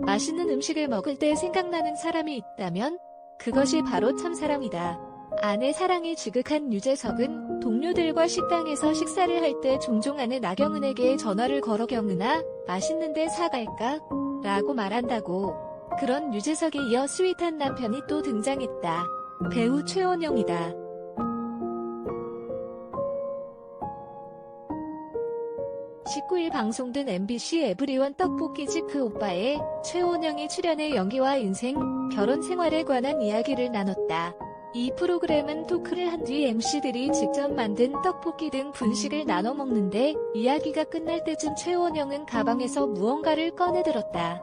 맛있는 음식을 먹을 때 생각나는 사람이 있다면 그것이 바로 참사랑이다. 아내 사랑이 지극한 유재석은 동료들과 식당에서 식사를 할 때 종종 아내 나경은에게 전화를 걸어 경은아 맛있는데 사갈까? 라고 말한다고. 그런 유재석에 이어 스윗한 남편이 또 등장했다. 배우 최원영이다. 19일 방송된 MBC 에브리원 떡볶이집 그 오빠에 최원영이 출연해 연기와 인생, 결혼 생활에 관한 이야기를 나눴다. 이 프로그램은 토크를 한 뒤 MC들이 직접 만든 떡볶이 등 분식을 나눠 먹는데 이야기가 끝날 때쯤 최원영은 가방에서 무언가를 꺼내 들었다.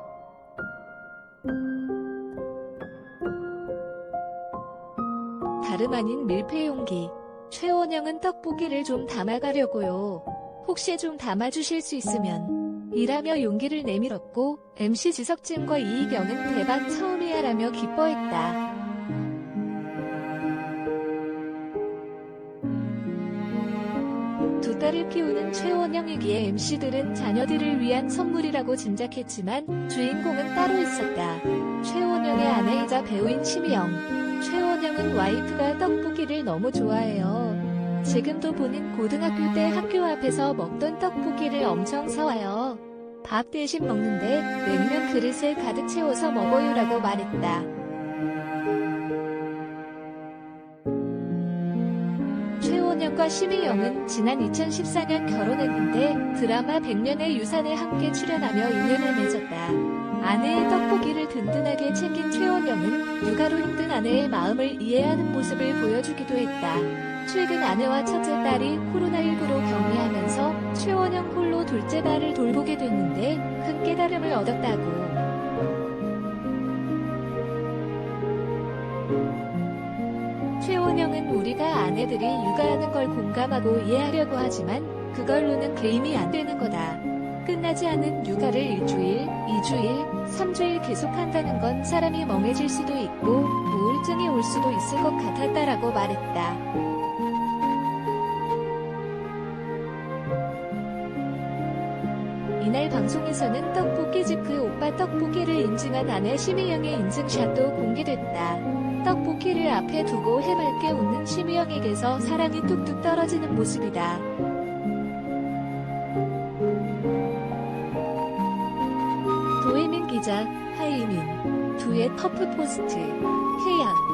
다름 아닌 밀폐 용기. 최원영은 떡볶이를 좀 담아가려고요. 혹시 좀 담아주실 수 있으면. 이라며 용기를 내밀었고, MC 지석진과 이희경은 대박 처음이야 라며 기뻐했다. 두 딸을 키우는 최원영에게 MC들은 자녀들을 위한 선물이라고 짐작했지만 주인공은 따로 있었다. 최원영의 아내이자 배우인 심희영. 최원영은 와이프가 떡볶이를 너무 좋아해요. 지금도 본인 고등학교 때 학교 앞에서 먹던 떡볶이를 엄청 사와요. 밥 대신 먹는데 냉면 그릇에 가득 채워서 먹어요라고 말했다. 최원영과 심희영은 지난 2014년 결혼했는데 드라마 백년의 유산에 함께 출연하며 인연을 맺었다. 아내의 떡볶이를 든든하게 챙긴 최원영은 육아로 힘든 아내의 마음을 이해하는 모습을 보여주기도 했다. 최근 아내와 첫째 딸이 코로나19로 격리하면서 최원영 홀로 둘째 딸을 돌보게 됐는데 큰 깨달음을 얻었다고. 최원영은 우리가 아내들이 육아하는 걸 공감하고 이해하려고 하지만 그걸로는 게임이 안 되는 거다. 끝나지 않은 육아를 일주일, 이주일, 삼주일 계속한다는 건 사람이 멍해질 수도 있고 우울증이 올 수도 있을 것 같았다라고 말했다. 이날 방송에서는 떡볶이집 그 오빠 떡볶이를 인증한 아내 심희영의 인증샷도 공개됐다. 떡볶이를 앞에 두고 해맑게 웃는 심희영에게서 사랑이 뚝뚝 떨어지는 모습이다. 도혜민 기자, 하이민, 두의 퍼프 포스트, 해양.